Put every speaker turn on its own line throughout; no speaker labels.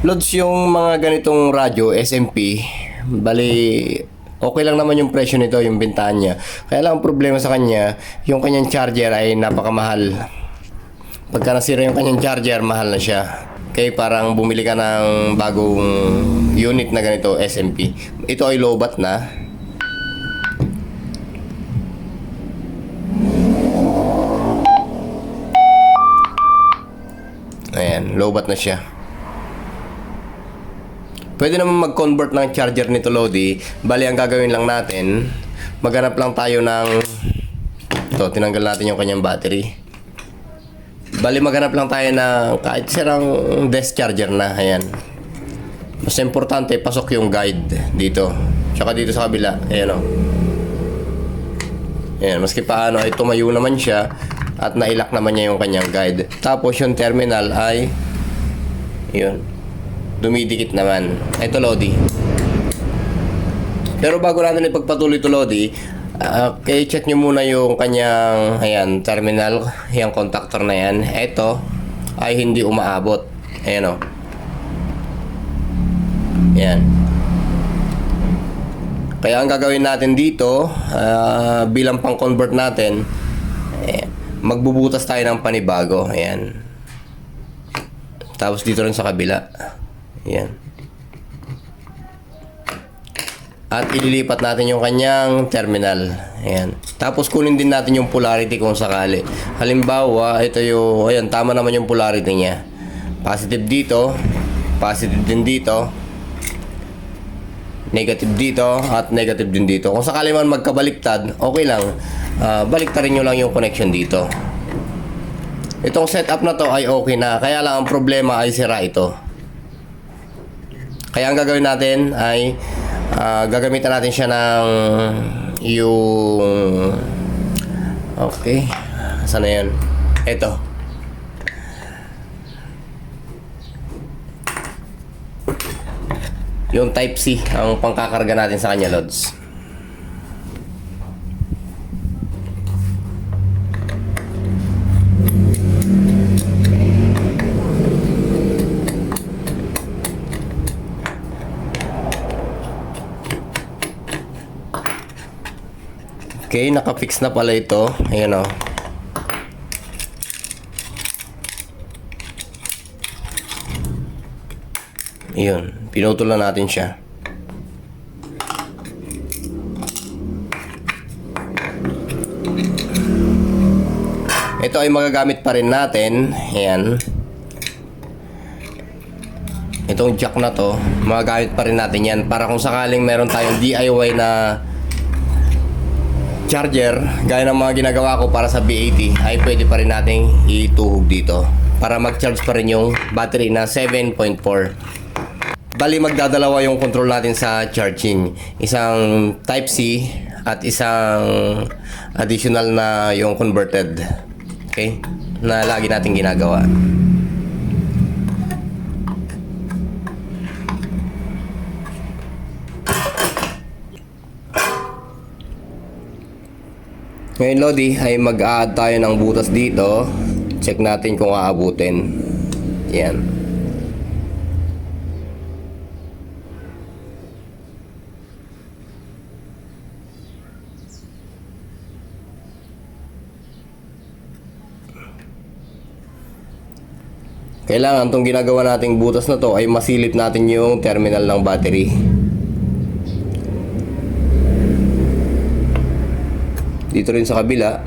Lods yung mga ganitong radyo, SMP, bali, okay lang naman yung presyo nito, yung bintahan niya. Kaya lang ang problema sa kanya, yung kanyang charger ay napakamahal. Pagka nasira yung kanyang charger, mahal na siya. Kaya parang bumili ka ng bagong unit na ganito, SMP. Ito ay lobat na. Ayan, lobat na siya. Pwede naman mag-convert ng charger nito, Lodi. Bali, ang gagawin lang natin, maghanap lang tayo ng... Ito, tinanggal natin yung kanyang battery. Bali, maghanap lang tayo ng kahit sirang desk charger na. Ayan. Mas importante, pasok yung guide dito. Tsaka dito sa kabila. Ayan o. Ayan, maski paano ay tumayo naman siya at nailak naman niya yung kanyang guide. Tapos yung terminal ay yun. Dumidikit naman. Ito Lodi. Pero bago natin ipagpatuloy ito Lodi, uh, kaya check nyo muna yung kanyang ayan, terminal, yung contactor na yan. Ito ay hindi umaabot. Ayan o. Ayan. Kaya ang gagawin natin dito, ah, bilang pang-convert natin, eh, magbubutas tayo ng panibago. Ayan. Tapos dito rin sa kabila. Ayan. At ililipat natin yung kanyang terminal. Ayan. Tapos kunin din natin yung polarity kung sakali. Halimbawa, ito yung, ayan, tama naman yung polarity niya. Positive dito, positive din dito, negative dito at negative din dito. Kung sakali man magkabaliktad, okay lang. Ah, baliktarin nyo lang yung connection dito. Itong setup na to ay okay na. Kaya lang ang problema ay sira ito. Kaya ang gagawin natin ay ah, gagamitan natin siya ng yung okay. Sana yan? Ito. Yung Type C ang pangkakarga natin sa kanya, Lods. Okay, nakafix na pala ito. Ayan o. Yun, pinutol na natin siya. Ito ay magagamit pa rin natin. Ayan. Itong jack na to, magagamit pa rin natin yan para kung sakaling meron tayong DIY na charger, gaya ng mga ginagawa ko para sa B80, ay pwede pa rin nating ituhog dito para mag-charge pa rin yung battery na 7.4. Bali magdadalawa yung control natin sa charging. Isang Type C at isang additional na yung converted. Okay? Na lagi natin ginagawa. Ngayon Lodi ay mag-a-add tayo ng butas dito. Check natin kung aabutin. Yan. Kailangan tong ginagawa nating butas na to ay masilip natin yung terminal ng battery. Dito rin sa kabila.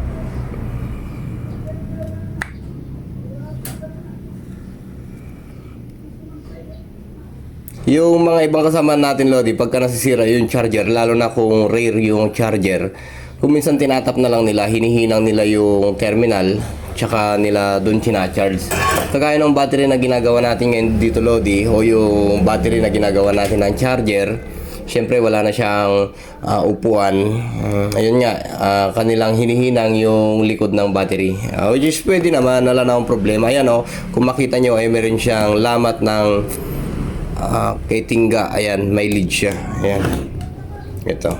Yung mga ibang kasama natin, Lodi, pagka nasisira yung charger, lalo na kung rare yung charger, kung minsan tinatap na lang nila, hinihinang nila yung terminal, tsaka nila dun sinacharge. Kagaya ng battery na ginagawa natin ngayon dito, Lodi, o yung battery na ginagawa natin ng charger, syempre wala na siyang ah, upuan. Ah, ayun nga, ah, kanilang hinihinang yung likod ng battery. Ah, which is pwede naman, wala na akong problema. Ayan o, kung makita nyo ay meron siyang lamat ng ah, kay. Ayan, may lead siya. Ayan. Ito.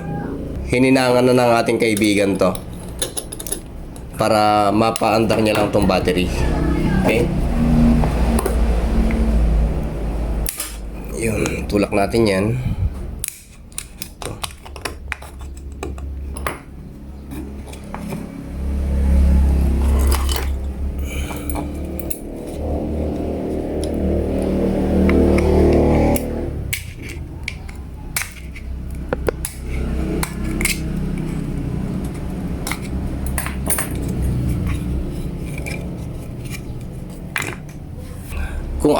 Hininangan na ng ating kaibigan to para mapaandar niya lang tong battery. Okay? Tutulak natin yan.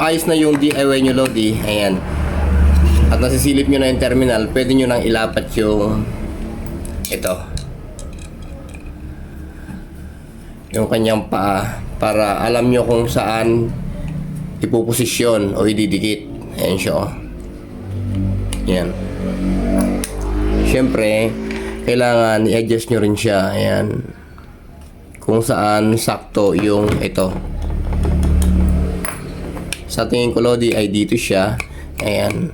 Kung ayos na yung DIY nyo Lodi, ayan. At nasisilip nyo na yung terminal, pwede nyo nang ilapat yung ito. Yung kanyang paa para alam nyo kung saan ipuposisyon o ididikit. Ayan siya oh. Yan. Siyempre, kailangan i-adjust nyo rin siya. Ayan. Kung saan sakto yung ito. Sa tingin ko Lodi ay dito siya. Ayan.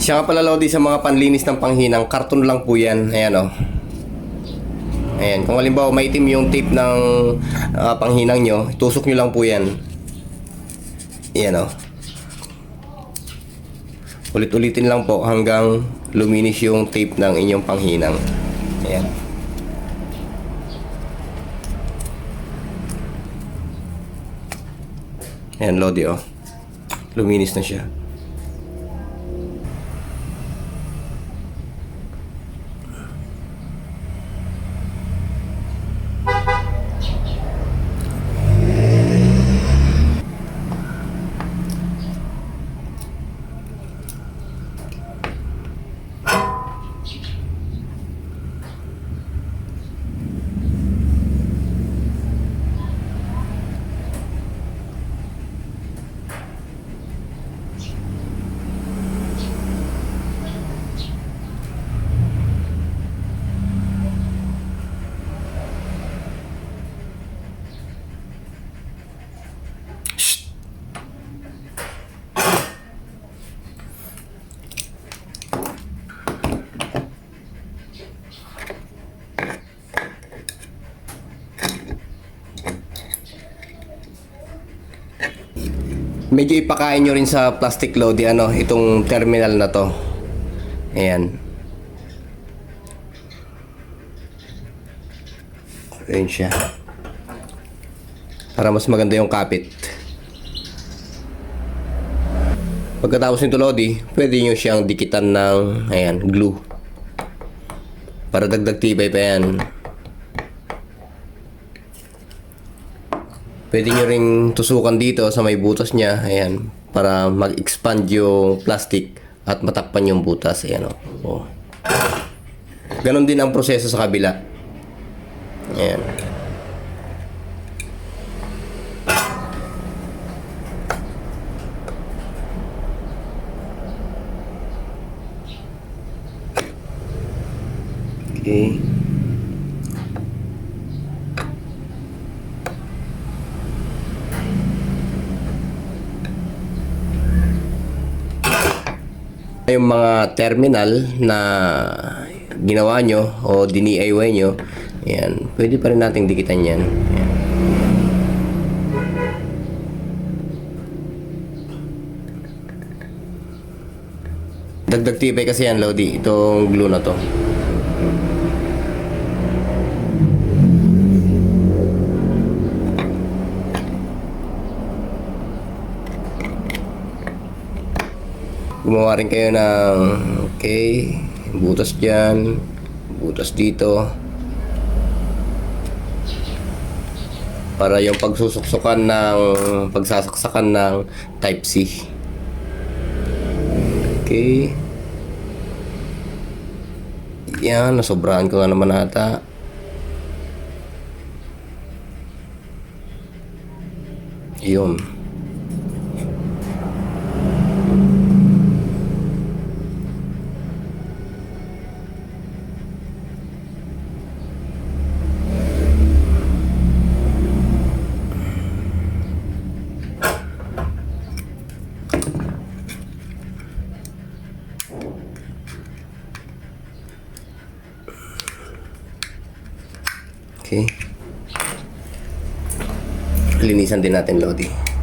Siya nga pala Lodi sa mga panlinis ng panghinang, karton lang po yan. Ayan o. Ayan, kung halimbawa maitim yung tape ng ah, panghinang nyo, tusok nyo lang po yan. Ayan o. Ulit-ulitin lang po hanggang luminis yung tape ng inyong panghinang. Ayan. Ayan, Lodi oh. Luminis na siya. Medyo ipakain nyo rin sa plastic load ano, itong terminal na to. Ayan. Ayan siya. Para mas maganda yung kapit. Pagkatapos nito Lodi, pwede nyo siyang dikitan ng ayan, glue. Para dagdag tibay pa yan. Pwede nyo ring tusukan dito sa may butas niya. Ayan. Para mag-expand yung plastic at matakpan yung butas. Ayan o. Oh. Ganon din ang proseso sa kabila. Ayan. Okay. Yung mga terminal na ginawa nyo o dini-DIY nyo, yan, pwede pa rin nating dikitan yan. Yan. Dagdag tibay kasi yan, Lodi, itong glue na to. Gumawa rin kayo ng okay butas dyan butas dito. Para yung pagsusuksukan ng pagsasaksakan ng type C. Okay. Yan nasobrahan ko nga naman ata. Yun Linisan din natin, Lodi.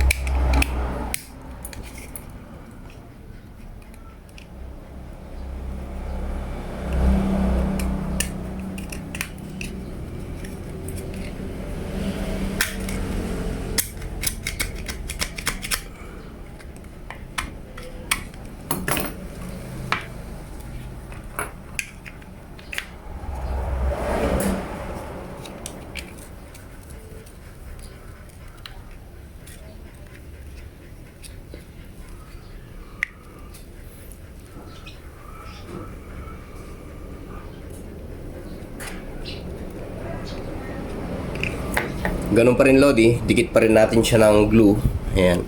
Ganun pa rin, Lodi. Dikit pa rin natin siya ng glue. Ayan.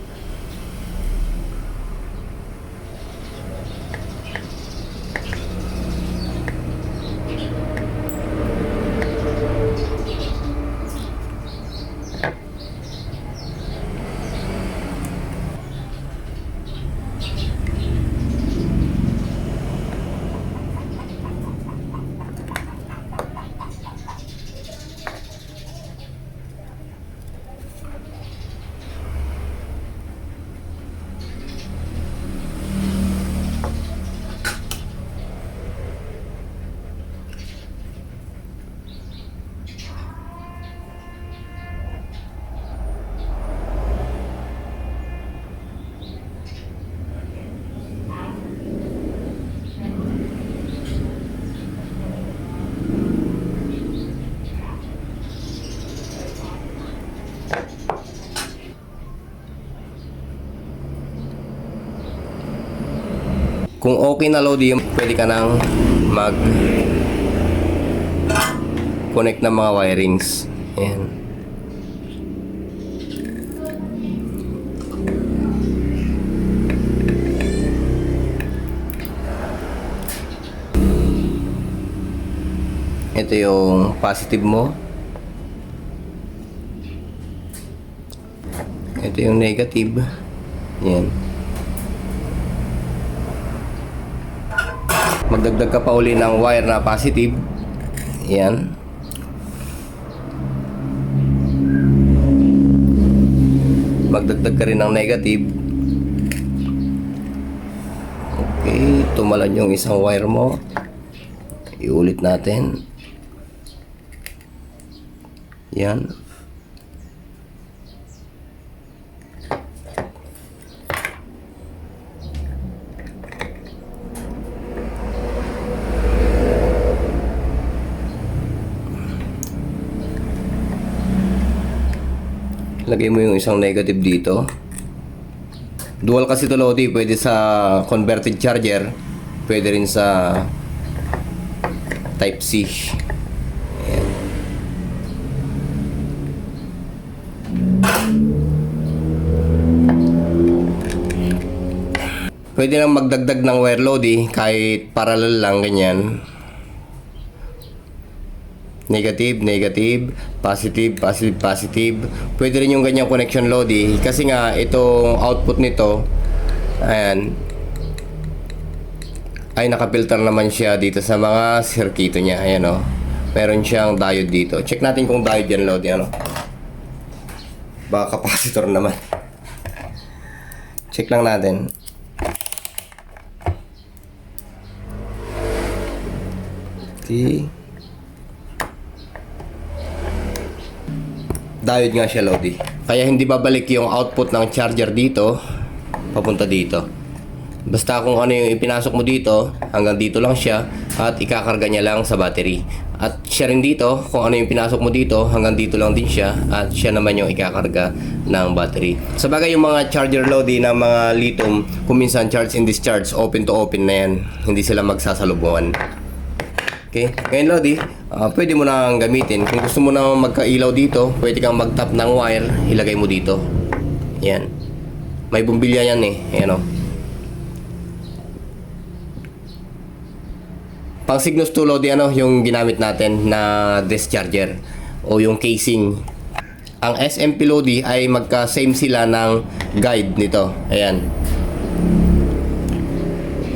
Kung okay na Lodi, pwede ka nang mag connect ng mga wirings. Ayan. Ito yung positive mo. Ito yung negative. Yan. Magdagdag ka pa uli ng wire na positive. Yan. Magdagdag ka rin ng negative. Okay, tumalan yung isang wire mo. Iulit natin. Yan. Lagay mo yung isang negative dito. Dual kasi to Lodi, pwede sa converted charger, pwede rin sa type C. Ayan. Pwede lang magdagdag ng wire Lodi kahit parallel lang ganyan. Negative, negative, positive, positive, positive. Pwede rin yung ganyang connection Lodi kasi nga itong output nito ayan ay nakapilter naman siya dito sa mga circuito niya. Ayan o. Meron siyang diode dito. Check natin kung diode yan Lodi. Ano? Baka capacitor naman. Check lang natin. Okay. Diode nga siya Lodi. Kaya hindi babalik yung output ng charger dito papunta dito. Basta kung ano yung ipinasok mo dito, hanggang dito lang siya at ikakarga niya lang sa battery. At siya rin dito, kung ano yung pinasok mo dito, hanggang dito lang din siya at siya naman yung ikakarga ng battery. Sa bagay yung mga charger Lodi ng mga lithium, kung minsan charge and discharge, open to open na yan. Hindi sila magsasalubungan. Okay? Ngayon, Lodi, ah, pwede mo nang gamitin. Kung gusto mo na magkailaw dito, pwede kang mag-tap ng wire, ilagay mo dito. Yan. May bumbilya yan eh. Ayan o. Pang Cygnus 2 Lodi, ano, yung ginamit natin na discharger o yung casing. Ang SMP Lodi ay magka-same sila ng guide nito. Ayan.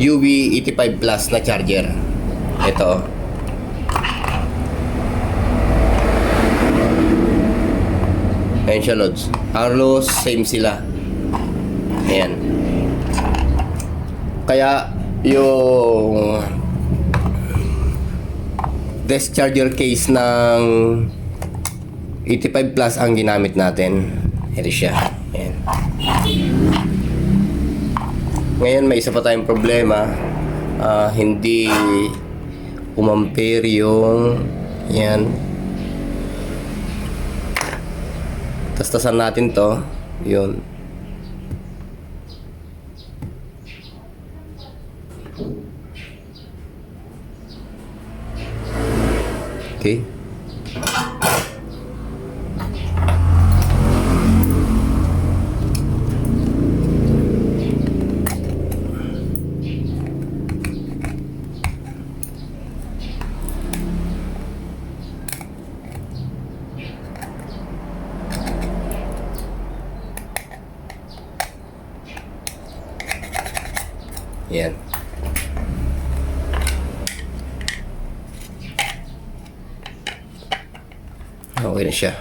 UV85 Plus na charger. Ito. Ayan siya, Lods. halos same sila. Ayan. Kaya yung desk charger case ng 85 plus ang ginamit natin. Ito siya. Ayan. Ngayon may isa pa tayong problema. Ah, hindi umampere yung yan. Tastasan natin to. Yun. Okay. Yan. Okay na siya.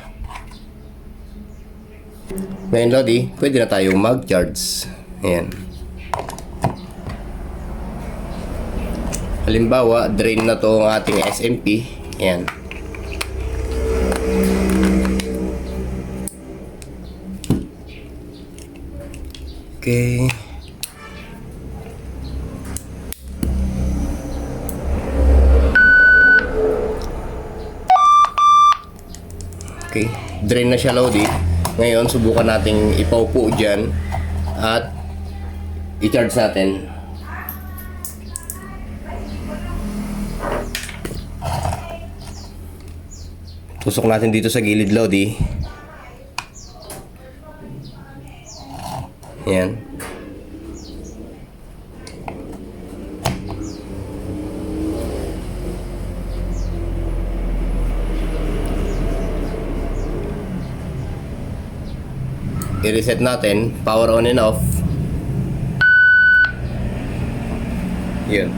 Ngayon, Lodi, pwede na tayong mag-charge. Ayan. Halimbawa, drain na to ang ating SMP. Ayan. Okay. Okay. Drain na siya, Lodi. Ngayon, subukan nating ipaupo dyan at i-charge natin. Tusok natin dito sa gilid, Lodi. Yan. I-reset natin. Power on and off. Yun.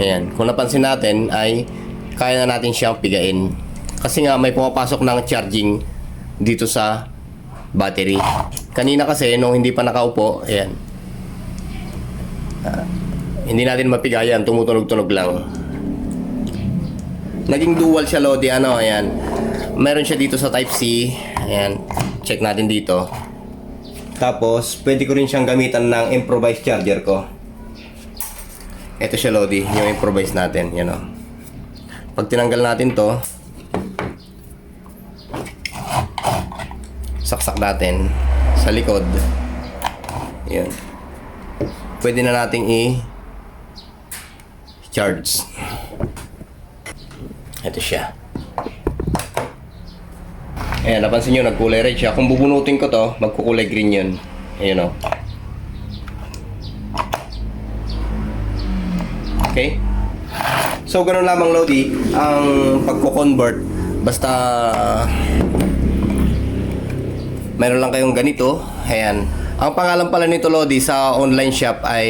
Ayan. Kung napansin natin ay kaya na natin siyang pigain. Kasi nga may pumapasok ng charging dito sa battery. Kanina kasi nung hindi pa nakaupo, ayan. Ah, hindi natin mapigayan, tumutunog-tunog lang. Naging dual siya Lodi, ano, ayan. Meron siya dito sa Type C. Ayan. Check natin dito. Tapos, pwede ko rin siyang gamitan ng improvised charger ko. Ito siya Lodi, yung improvise natin, yan o. Pag tinanggal natin to, saksak natin sa likod. Yan. Pwede na nating i-charge. Ito siya. Ayan, napansin nyo, nagkulay red siya. Kung bubunutin ko to, magkukulay green yun. Ayan o. Okay? So, ganun lamang, Lodi, ang pagko-convert. Basta, meron lang kayong ganito. Ayan. Ang pangalan pala nito, Lodi, sa online shop ay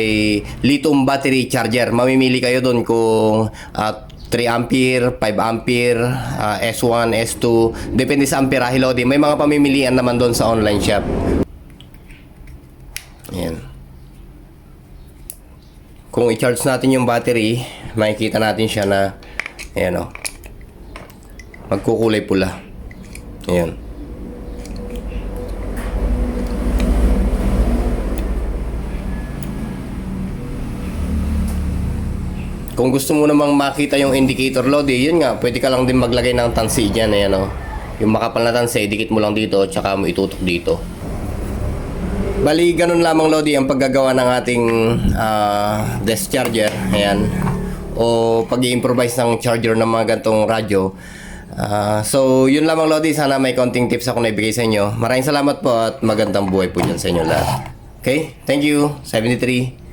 lithium battery charger. Mamimili kayo doon kung ah, 3 ampere, 5 ampere, ah, S1, S2. Depende sa amperahe, Lodi. May mga pamimilian naman doon sa online shop. Ayan. Kung i-charge natin yung battery, makikita natin siya na ayan o. Magkukulay pula. Ayan. Kung gusto mo namang makita yung indicator load, eh, yun nga, pwede ka lang din maglagay ng tansi dyan, ayan o. Yung makapal na tansi, dikit mo lang dito, tsaka mo itutok dito. Bali, ganun lamang Lodi ang paggagawa ng ating ah, desk charger. Ayan. O pag improvise ng charger ng mga gantong radyo. Ah, so, yun lamang Lodi. Sana may konting tips ako na ibigay sa inyo. Maraming salamat po at magandang buhay po dyan sa inyo lahat. Okay? Thank you. 73.